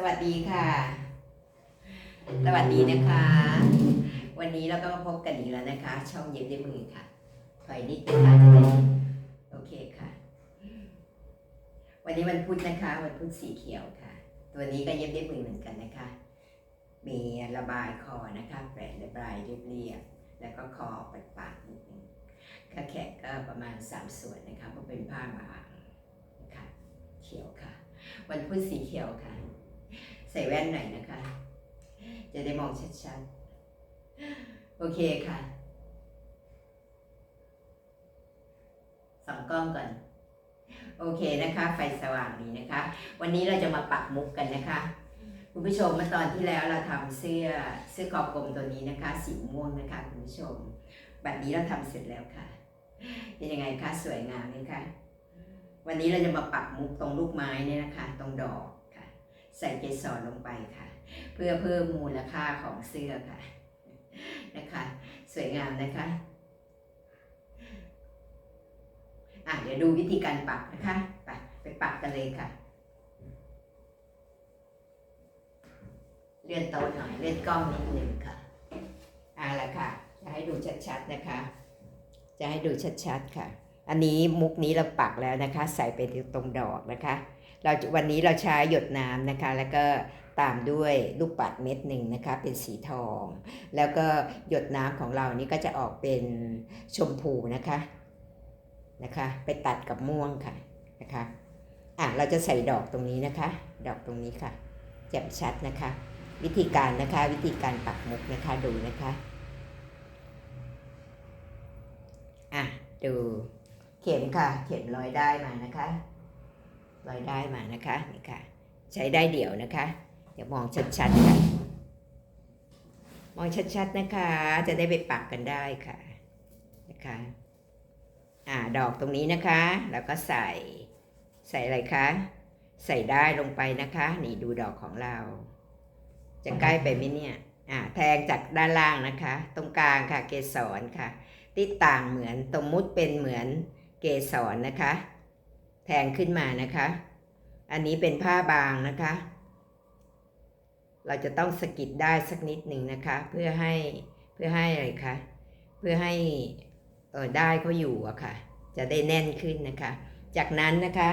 สวัสดีค่ะ สวัสดีนะคะ วันนี้เราก็มาพบกันอีกแล้วนะคะ ช่องเย็บด้วยมือค่ะถอยนิดนะคะจะได้โอเคค่ะ วันนี้วันพุธนะคะ วันพุธสีเขียวค่ะ ตัวนี้ก็เย็บด้วยมือเหมือนกันนะคะ มีระบายคอนะคะแปะระบายเรียบๆแล้วก็คอปัดปาดนิดนึงก็แขกก็ประมาณสามส่วนนะคะเพราะเป็นผ้าบางนะคะเขียวค่ะ วันพุธสีเขียวค่ะใส่แว่นหน่อยนะคะ จะได้มองชัดๆ โอเคค่ะสองกล้องก่อน โอเคนะคะ ไฟสว่างดีนะคะ วันนี้เราจะมาปักมุกกันนะคะคุณผู้ชมเมื่อตอนที่แล้วเราทำเสื้อเสื้อคอกลมตัวนี้นะคะ สีม่วงนะคะคุณผู้ชมบัดนี้เราทำเสร็จแล้วค่ะเป็นยังไงคะสวยงามไหมคะวันนี้เราจะมาปักมุกตรงลูกไม้เนี่ยนะคะ ตรงดอก ใส่เกสรลงไปค่ะ เพื่อเพิ่มมูลค่าของเสื้อค่ะนะคะ สวยงามนะคะอะเดี๋ยวดูวิธีการปักนะคะไปไปปักกันเลยค่ะ เลื่อนโต๊ะหน่อยเลื่อนกล้องนิดนึงค่ะเอาละค่ะ จะให้ดูชัดๆนะคะ จะให้ดูชัดๆค่ะ อันนี้มุกนี้เราปักแล้วนะคะ ใส่ไปตรงดอกนะคะ เราวันนี้เราใช้หยดน้ำนะคะ แล้วก็ตามด้วยลูกปัดเม็ดหนึ่งนะคะ เป็นสีทอง แล้วก็หยดน้ำของเรานี่ก็จะออกเป็นชมพูนะคะนะคะ ไปตัดกับม่วงค่ะนะคะอะเราจะใส่ดอกตรงนี้นะคะ ดอกตรงนี้ค่ะแจ่มชัดนะคะ วิธีการนะคะวิธีการปักมุกนะคะดูนะคะอะดูเข็มค่ะ เข็มร้อยได้มานะคะ ร้อยได้มานะคะนี่ค่ะ ใช้ได้เดี่ยวนะคะ เดี๋ยวมองชัดๆค่ะมองชัดๆนะคะ จะได้ไปปักกันได้ค่ะนะคะอ่าดอกตรงนี้นะคะ แล้วก็ใส่ใส่อะไรคะใส่ได้ลงไปนะคะ นี่ดูดอกของเรา จะใกล้ไปไหมเนี่ยอ่าแทงจากด้านล่างนะคะ ตรงกลางค่ะเกสรค่ะ ที่ต่างเหมือนตรงมุดเป็นเหมือนเกสรนะคะ แทงขึ้นมานะคะ อันนี้เป็นผ้าบางนะคะ เราจะต้องสกิดได้สักนิดหนึ่งนะคะ เพื่อให้เพื่อให้อะไรคะ เพื่อให้เออได้เขาอยู่อะค่ะ จะได้แน่นขึ้นนะคะ จากนั้นนะคะ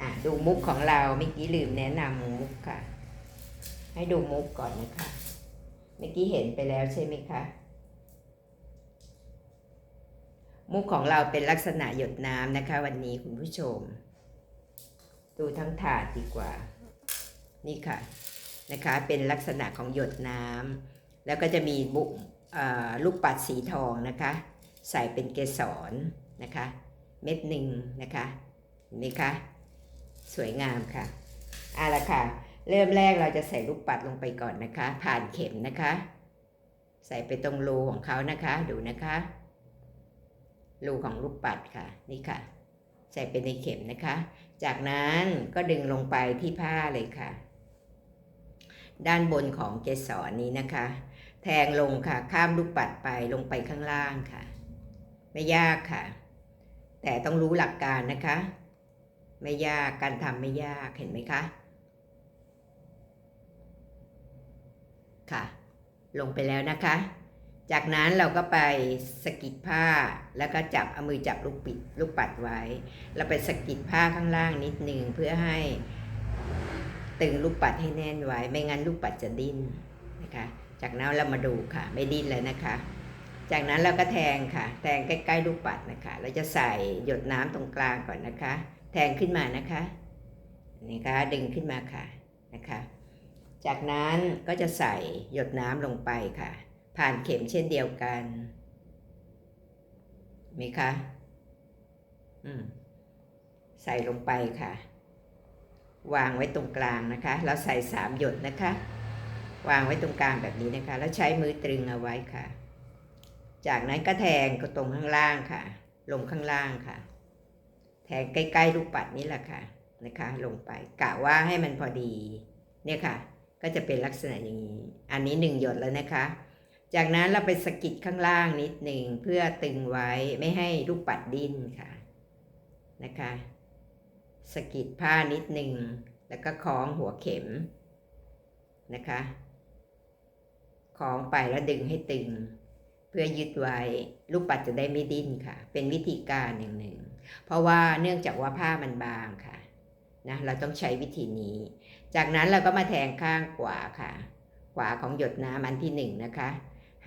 อะดูมุกของเราเมื่อกี้ลืมแนะนำมุกค่ะ ให้ดูมุกก่อนนะคะ เมื่อกี้เห็นไปแล้วใช่ไหมคะ มุกของเราเป็นลักษณะหยดน้ำนะคะ วันนี้คุณผู้ชม ดูทั้งถาดดีกว่า นี่ค่ะนะคะ เป็นลักษณะของหยดน้ำแล้วก็จะมีบุเอ่อลูกปัดสีทองนะคะ ใส่เป็นเกสรนะคะ เม็ดหนึ่งนะคะเห็นไหมคะสวยงามค่ะเอาละค่ะ เริ่มแรกเราจะใส่ลูกปัดลงไปก่อนนะคะ ผ่านเข็มนะคะ ใส่ไปตรงรูของเขานะคะ ดูนะคะ รูของลูกปัดค่ะ นี่ค่ะ ใส่ไปในเข็มนะคะ จากนั้นก็ดึงลงไปที่ผ้าเลยค่ะ ด้านบนของเกสรนี้นะคะ แทงลงค่ะข้ามลูกปัดไปลงไปข้างล่างค่ะ ไม่ยากค่ะ แต่ต้องรู้หลักการนะคะ ไม่ยากการทำไม่ยากเห็นไหมคะค่ะ ลงไปแล้วนะคะ จากนั้นเราก็ไปสกิดผ้าแล้วก็จับเอามือจับลูกปิดลูกปัดไว้ เราไปสกิดผ้าข้างล่างนิดหนึ่งเพื่อให้ตึงลูกปัดให้แน่นไว้ ไม่งั้นลูกปัดจะดิ้นนะคะ จากนั้นเรามาดูค่ะ ไม่ดิ้นเลยนะคะ จากนั้นเราก็แทงค่ะ แทงใกล้ๆลูกปัดนะคะ เราจะใส่หยดน้ำตรงกลางก่อนนะคะ แทงขึ้นมานะคะนี่ค่ะดึงขึ้นมาค่ะนะคะ จากนั้นก็จะใส่หยดน้ำลงไปค่ะ ผ่านเข็มเช่นเดียวกันมีคะอืมใส่ลงไปค่ะ วางไว้ตรงกลางนะคะเราใส่สามหยดนะคะ วางไว้ตรงกลางแบบนี้นะคะ แล้วใช้มือตรึงเอาไว้ค่ะ จากนั้นก็แทงก็ตรงข้างล่างค่ะ ลงข้างล่างค่ะ แทงใกล้ๆลูกปัดนี่แหละค่ะนะคะ ลงไปกะว่าให้มันพอดี เนี่ยค่ะ ก็จะเป็นลักษณะอย่างนี้ อันนี้หนึ่งหยดแล้วนะคะ จากนั้นเราไปสกิดข้างล่างนิดหนึ่งเพื่อตึงไว้ไม่ให้ลูกปัดดิ้นค่ะนะคะสกิดผ้านิดหนึ่งแล้วก็คล้องหัวเข็มนะคะคล้องไปแล้วดึงให้ตึง เพื่อยึดไว้ลูกปัดจะได้ไม่ดิ้นค่ะ เป็นวิธีการอย่างหนึ่ง เพราะว่าเนื่องจากว่าผ้ามันบางค่ะนะเราต้องใช้วิธีนี้ จากนั้นเราก็มาแทงข้างขวาค่ะ ขวาของหยดน้ำอันที่หนึ่งนะคะ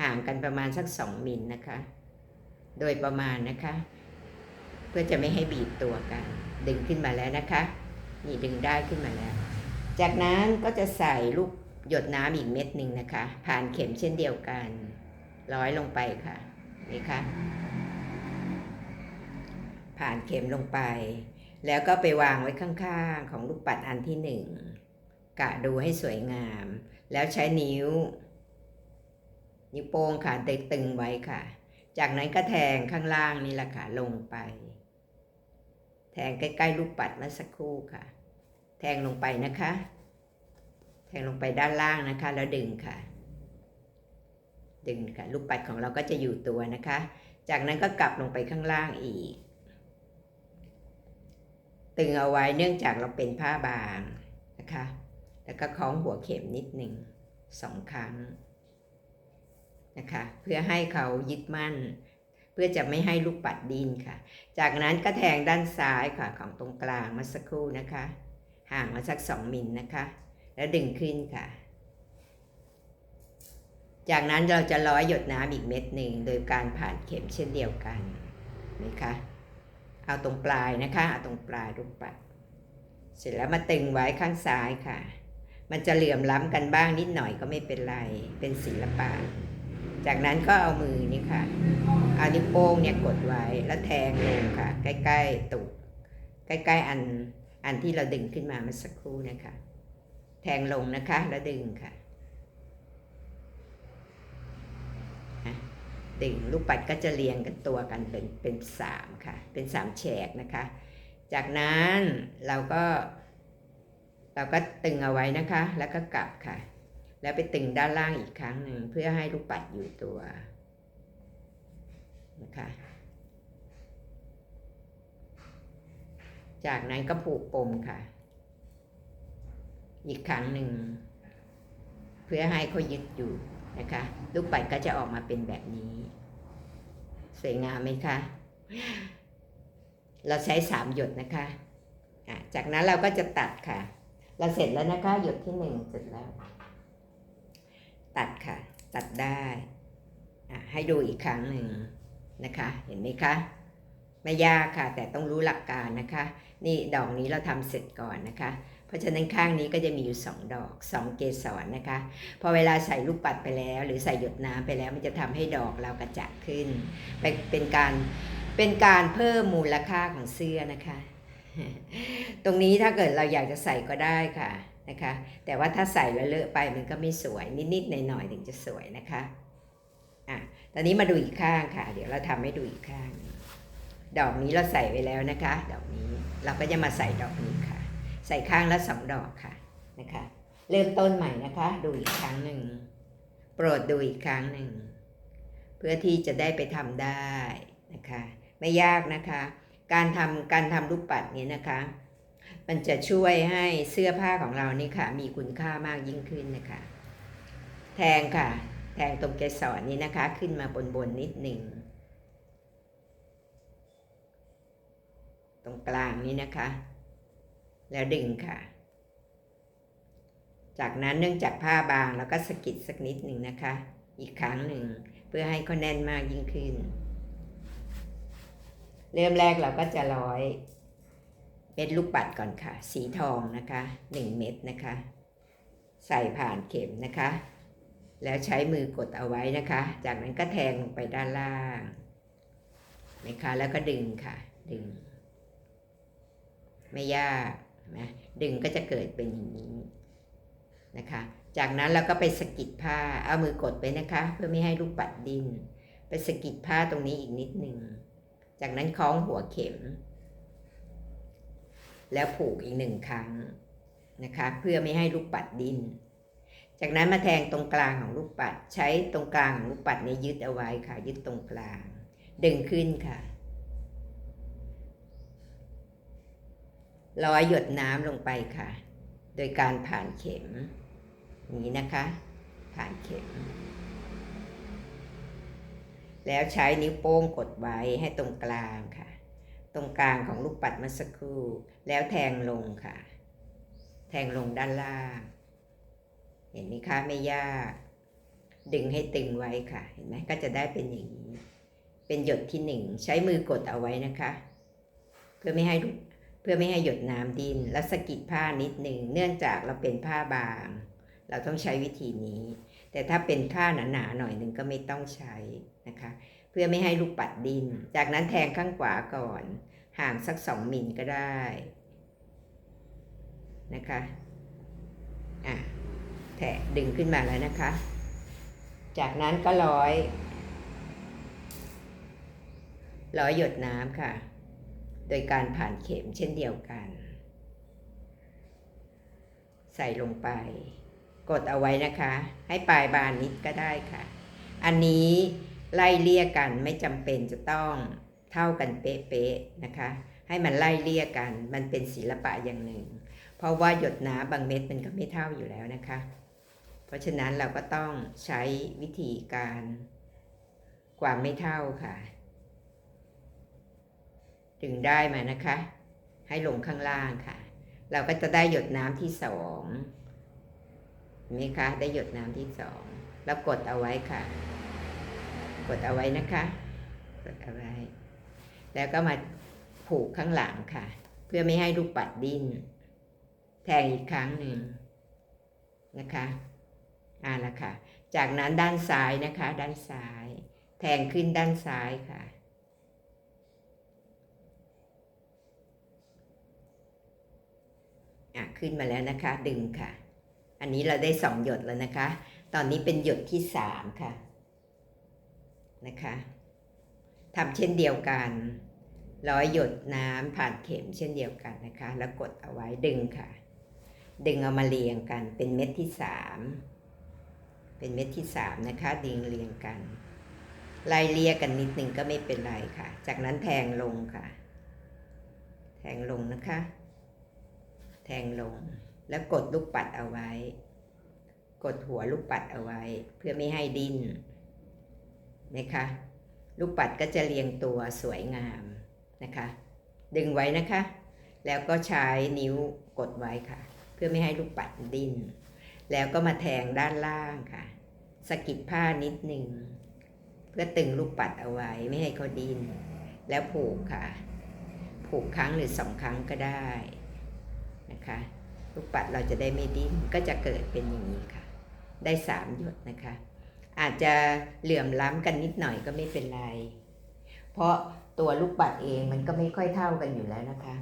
ห่างกันประมาณสักสองมิลนะคะ โดยประมาณนะคะ เพื่อจะไม่ให้บีบตัวกัน ดึงขึ้นมาแล้วนะคะ นี่ดึงได้ขึ้นมาแล้ว จากนั้นก็จะใส่ลูกหยดน้ำอีกเม็ดหนึ่งนะคะ ผ่านเข็มเช่นเดียวกัน ร้อยลงไปค่ะ นี่ค่ะ ผ่านเข็มลงไป แล้วก็ไปวางไว้ข้างๆ ของลูกปัดอันที่หนึ่งกะดูให้สวยงาม แล้วใช้นิ้ว นิ้วโป้งค่ะตึงตึงไว้ค่ะ จากนั้นก็แทงข้างล่างนี่แหละค่ะลงไป แทงใกล้ๆลูกปัดเมื่อสักครู่ค่ะ แทงลงไปนะคะ แทงลงไปด้านล่างนะคะ แล้วดึงค่ะ ดึงค่ะ ลูกปัดของเราก็จะอยู่ตัวนะคะ จากนั้นก็กลับลงไปข้างล่างอีก ตึงเอาไว้เนื่องจากเราเป็นผ้าบางนะคะ แล้วก็คล้องหัวเข็มนิดหนึ่งสองครั้ง นะคะเพื่อให้เขายึดมั่น เพื่อจะไม่ให้ลูกปัดดินค่ะ จากนั้นก็แทงด้านซ้ายค่ะของตรงกลางมาสักครู่นะคะ ห่างมาสักสองมิลนะคะ แล้วดึงขึ้นค่ะ จากนั้นเราจะร้อยหยดน้ำอีกเม็ดหนึ่งโดยการผ่านเข็มเช่นเดียวกันนะคะเอาตรงปลายนะคะเอาตรงปลายลูกปัด เสร็จแล้วมาตึงไว้ข้างซ้ายค่ะ มันจะเหลื่อมล้ำกันบ้างนิดหน่อยก็ไม่เป็นไรเป็นศิลปะ จากนั้นก็เอามือนี่ค่ะเอานิ้วโป้งเนี่ยกดไว้แล้วแทงลงค่ะ ใกล้ๆตุกใกล้ๆอันอันที่เราดึงขึ้นมาเมื่อสักครู่นะคะ แทงลงนะคะแล้วดึงค่ะอะดึงลูกปัดก็จะเรียงกันตัวกันเป็นเป็นสามค่ะ เป็นสามแฉกนะคะ จากนั้นเราก็ เราก็ตึงเอาไว้นะคะ แล้วก็กลับค่ะ แล้วไปตึงด้านล่างอีกครั้งหนึ่งเพื่อให้ลูกปัดอยู่ตัวนะคะ จากนั้นก็ผูกปมค่ะ อีกครั้งหนึ่ง เพื่อให้เขายึดอยู่นะคะ ลูกปัดก็จะออกมาเป็นแบบนี้ สวยงามไหมคะ เราใช้สามหยดนะคะะจากนั้นเราก็จะตัดค่ะ เราเสร็จแล้วนะคะ หยดที่หนึ่งเสร็จแล้ว ตัดค่ะ ตัดได้ให้ดูอีกครั้งหนึ่งนะคะ เห็นไหมคะไม่ยากค่ะ แต่ต้องรู้หลักการนะคะ นี่ดอกนี้เราทำเสร็จก่อนนะคะ เพราะฉะนั้นข้างนี้ก็จะมีอยู่สองดอกสองเกสรนะคะ พอเวลาใส่ลูกปัดไปแล้ว หรือใส่หยดน้ำไปแล้ว มันจะทำให้ดอกเรากระจัดขึ้นเป็นการเป็นการเพิ่มมูลค่าของเสื้อนะคะ ตรงนี้ถ้าเกิดเราอยากจะใส่ก็ได้ค่ะนะคะ แต่ว่าถ้าใส่แล้วเลอะไปมันก็ไม่สวยนิดๆหน่อยๆถึงจะสวยนะคะอะตอนนี้มาดูอีกข้างค่ะ เดี๋ยวเราทำให้ดูอีกข้าง ดอกนี้เราใส่ไว้แล้วนะคะ ดอกนี้เราก็จะมาใส่ดอกนี้ค่ะ ใส่ข้างละสองดอกค่ะนะคะ เริ่มต้นใหม่นะคะ ดูอีกครั้งหนึ่งโปรดดูอีกครั้งหนึ่งเพื่อที่จะได้ไปทำได้นะคะ ไม่ยากนะคะ การทำการทำรูปปัดนี้นะคะ มันจะช่วยให้เสื้อผ้าของเรานี่ค่ะ มีคุณค่ามากยิ่งขึ้นนะคะ แทงค่ะ แทงตรงเกสรนี้นะคะ ขึ้นมาบนบนนิดหนึ่งตรงกลางนี้นะคะ แล้วดึงค่ะ จากนั้นเนื่องจากผ้าบางแล้วก็สกิดสักนิดหนึ่งนะคะ อีกครั้งหนึ่งเพื่อให้เขาแน่นมากยิ่งขึ้น เริ่มแรกเราก็จะร้อยเม็ดลูกปัดก่อนค่ะ สีทองนะคะหนึ่งเม็ดนะคะ ใส่ผ่านเข็มนะคะ แล้วใช้มือกดเอาไว้นะคะ จากนั้นก็แทงลงไปด้านล่างนะคะแล้วก็ดึงค่ะ ดึง ไม่ยากนะดึงก็จะเกิดเป็นอย่างนี้นะคะ จากนั้นเราก็ไปสกิดผ้าเอามือกดไปนะคะ เพื่อไม่ให้ลูกปัดดิน ไปสกิดผ้าตรงนี้อีกนิดหนึ่ง จากนั้นคล้องหัวเข็ม แล้วผูกอีกหนึ่งครั้งนะคะ เพื่อไม่ให้ลูกปัดดิน จากนั้นมาแทงตรงกลางของลูกปัด ใช้ตรงกลางของลูกปัดนี้ยึดเอาไว้ค่ะ ยึดตรงกลาง ดึงขึ้นค่ะร้อยหยดน้ำลงไปค่ะ โดยการผ่านเข็ม นี้นะคะ ผ่านเข็ม แล้วใช้นิ้วโป้งกดไว้ให้ตรงกลางค่ะ ตรงกลางของลูกปัดเมื่อสักครู่ แล้วแทงลงค่ะ แทงลงด้านล่าง เห็นไหมคะไม่ยาก ดึงให้ตึงไว้ค่ะ เห็นไหมก็จะได้เป็นอย่างนี้ เป็นหยดที่หนึ่งใช้มือกดเอาไว้นะคะ เพื่อไม่ให้เพื่อไม่ให้หยดน้ำดินแล้วสะกิดผ้านิดหนึ่งเนื่องจากเราเป็นผ้าบาง เราต้องใช้วิธีนี้ แต่ถ้าเป็นผ้าหนาๆหน่อยหนึ่งก็ไม่ต้องใช้นะคะ เพื่อไม่ให้ลูกปัดดิน จากนั้นแทงข้างขวาก่อน ห่างสักสองมิลก็ได้นะคะอะแถะดึงขึ้นมาแล้วนะคะ จากนั้นก็ร้อยร้อยหยดน้ำค่ะ โดยการผ่านเข็มเช่นเดียวกัน ใส่ลงไป กดเอาไว้นะคะ ให้ปลายบานนิดก็ได้ค่ะ อันนี้ไล่เลี่ยกันไม่จำเป็นจะต้องเท่ากันเป๊ะๆนะคะ ให้มันไล่เลี่ยกันมันเป็นศิลปะอย่างหนึ่ง เพราะว่าหยดน้ำบางเม็ดมันก็ไม่เท่าอยู่แล้วนะคะ เพราะฉะนั้นเราก็ต้องใช้วิธีการความไม่เท่าค่ะดึงได้มานะคะ ให้ลงข้างล่างค่ะ เราก็จะได้หยดน้ำที่สอง นไหมคะได้หยดน้ำที่สองแล้วกดเอาไว้ค่ะ กดเอาไว้นะคะ กดเอาไว้ แล้วก็มาผูกข้างหลังค่ะ เพื่อไม่ให้ลูกปัดดิ้นแทงอีกครั้งหนึ่งนะคะอ่าละค่ะ จากนั้นด้านซ้ายนะคะ ด้านซ้าย แทงขึ้นด้านซ้ายค่ะอะ ขึ้นมาแล้วนะคะ ดึงค่ะ อันนี้เราได้สองหยดแล้วนะคะ ตอนนี้เป็นหยดที่สามค่ะ นะคะทำเช่นเดียวกันร้อยหยดน้ำผ่านเข็มเช่นเดียวกันนะคะ แล้วกดเอาไว้ดึงค่ะ ดึงเอามาเรียงกันเป็นเม็ดที่สามเป็นเม็ดที่สามนะคะดึงเรียงกันไล่เลียกันนิดนึงก็ไม่เป็นไรค่ะ จากนั้นแทงลงค่ะ แทงลงนะคะ แทงลง แล้วกดลูกปัดเอาไว้ กดหัวลูกปัดเอาไว้ เพื่อไม่ให้ดิ้นนะคะลูกปัดก็จะเรียงตัวสวยงามนะคะ ดึงไว้นะคะ แล้วก็ใช้นิ้วกดไว้ค่ะ เพื่อไม่ให้ลูกปัดดิ้นแล้วก็มาแทงด้านล่างค่ะสะกิดผ้านิดหนึ่งเพื่อตึงลูกปัดเอาไว้ไม่ให้เขาดิ้นแล้วผูกค่ะ ผูกครั้งหรือสองครั้งก็ได้นะคะ ลูกปัดเราจะได้ไม่ดิ้นก็จะเกิดเป็นอย่างนี้ค่ะ ได้สามหยดนะคะ อาจจะเหลื่อมล้ำกันนิดหน่อยก็ไม่เป็นไร เพราะตัวลูกปัดเองมันก็ไม่ค่อยเท่ากันอยู่แล้วนะคะ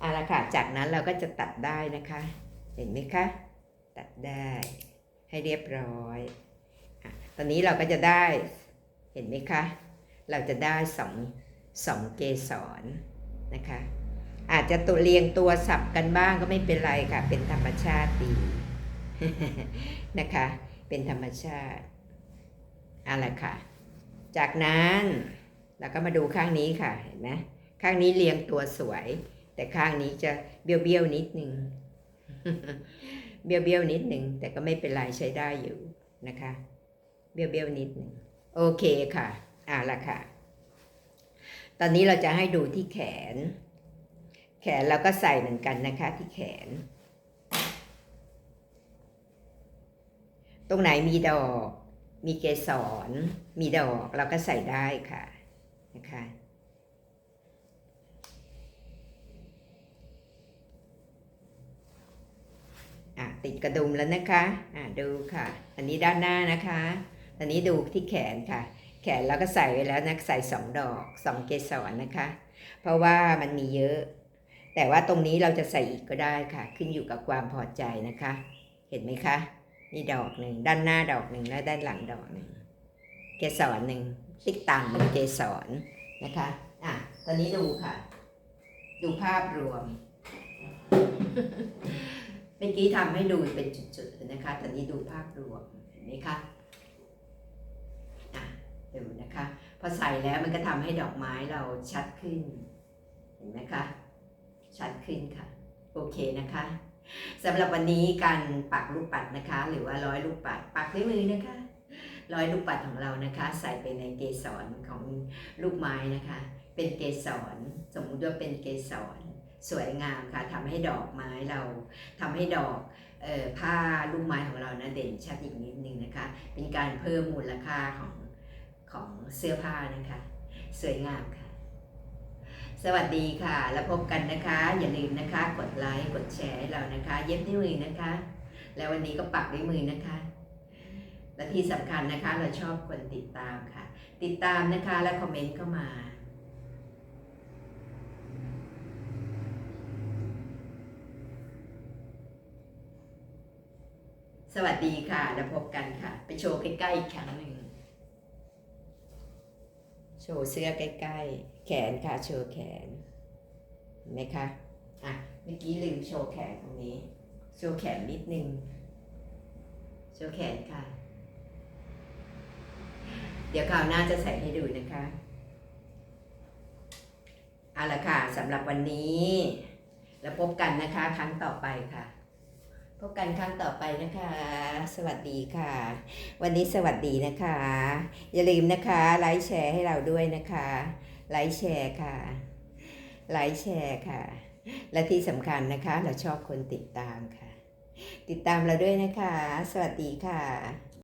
เอาละค่ะจากนั้นเราก็จะตัดได้นะคะ เห็นไหมคะ ตัดได้ให้เรียบร้อยอตอนนี้เราก็จะได้เห็นไหมคะ เราจะได้สองสองเกสรนะคะ อาจจะตัวเรียงตัวสับกันบ้างก็ไม่เป็นไรค่ะ เป็นธรรมชาติดีนะคะ เป็นธรรมชาติอาละค่ะ จากนั้นเราก็มาดูข้างนี้ค่ะเห็นไหมข้างนี้เรียงตัวสวย แต่ข้างนี้จะเบี้ยวเบี้ยวนิดนึงเบี้ยวเบี้ยวนิดหนึ่งแต่ก็ไม่เป็นไรใช้ได้อยู่นะคะ เบี้ยวเบี้ยวนิดหนึ่งโอเคค่ะเอาละค่ะ ตอนนี้เราจะให้ดูที่แขน ขนเราก็ใส่เหมือนกันนะคะที่แขน ตรงไหนมีดอก มีเกสร มีดอกเราก็ใส่ได้ค่ะนะคะอะติดกระดุมแล้วนะคะอะดูค่ะ อันนี้ด้านหน้านะคะอันนี้ดูที่แขนค่ะ แขนเราก็ใส่ไว้แล้วนะใส่สองดอกสองเกสรนะคะ เพราะว่ามันมีเยอะ แต่ว่าตรงนี้เราจะใส่อีกก็ได้ค่ะ ขึ้นอยู่กับความพอใจนะคะ เห็นไหมคะนี่ดอกหนึ่งด้านหน้าดอกหนึ่งและด้านหลังดอกหนึ่งเกสรหนึ่งติ๊กต่างเป็นเกสรนะคะอะตอนนี้ดูค่ะ ดูภาพรวมเมื่อกี้ทำให้ดูเป็นจุดๆนะคะ ตอนนี้ดูภาพรวมเห็นไหมคะอะดูนะคะ พอใส่แล้วมันก็ทำให้ดอกไม้เราชัดขึ้น เห็นไหมคะ ชัดขึ้นค่ะ โอเคนะคะสำหรับวันนี้การปักลูกปัดนะคะ หรือว่าร้อยลูกปัดปักด้วยมือนะคะร้อยลูกปัดของเรานะคะ ใส่ไปในเกสรของลูกไม้นะคะ เป็นเกสรสมมติว่าเป็นเกสรสวยงามค่ะทำให้ดอกไม้เราทำให้ดอกออผ้าลูกไม้ของเรานะเด่นชัดอีกนิดนึงนะคะ เป็นการเพิ่มมูลค่าของของเสื้อผ้านะคะ สวยงามค่ะ สวัสดีค่ะ แล้วพบกันนะคะ อย่าลืมนะคะ กดไลค์ กดแชร์ให้เรานะคะ เย็บด้วมือนะคะ แล้ววันนี้ก็ปักด้วยมือนะคะ และที่สำคัญนะคะ เราชอบคนติดตามค่ะ ติดตามนะคะและคอมเมนต์เข้ามาสวัสดีค่ะ แล้วพบกันค่ะ ไปโชว์ใกล้ๆอีกครั้งหนึ่ง โชว์เสื้อใกล้ๆ แขนค่ะโชว์แขนเห็นไหมคะอะเมื่อกี้ลืมโชว์แขนตรงนี้ โชว์แขนนิดนึง โชว์แขนค่ะ เดี๋ยวคราวหน้าจะใส่ให้ดูนะคะเอาละค่ะสำหรับวันนี้ แล้วพบกันนะคะ ครั้งต่อไปค่ะ พบกันครั้งต่อไปนะคะ สวัสดีค่ะ วันนี้สวัสดีนะคะ อย่าลืมนะคะไลค์แชร์ให้เราด้วยนะคะ ไลค์แชร์ค่ะไลค์แชร์ค่ะ และที่สำคัญนะคะ เราชอบคนติดตามค่ะ ติดตามเราด้วยนะคะ สวัสดีค่ะ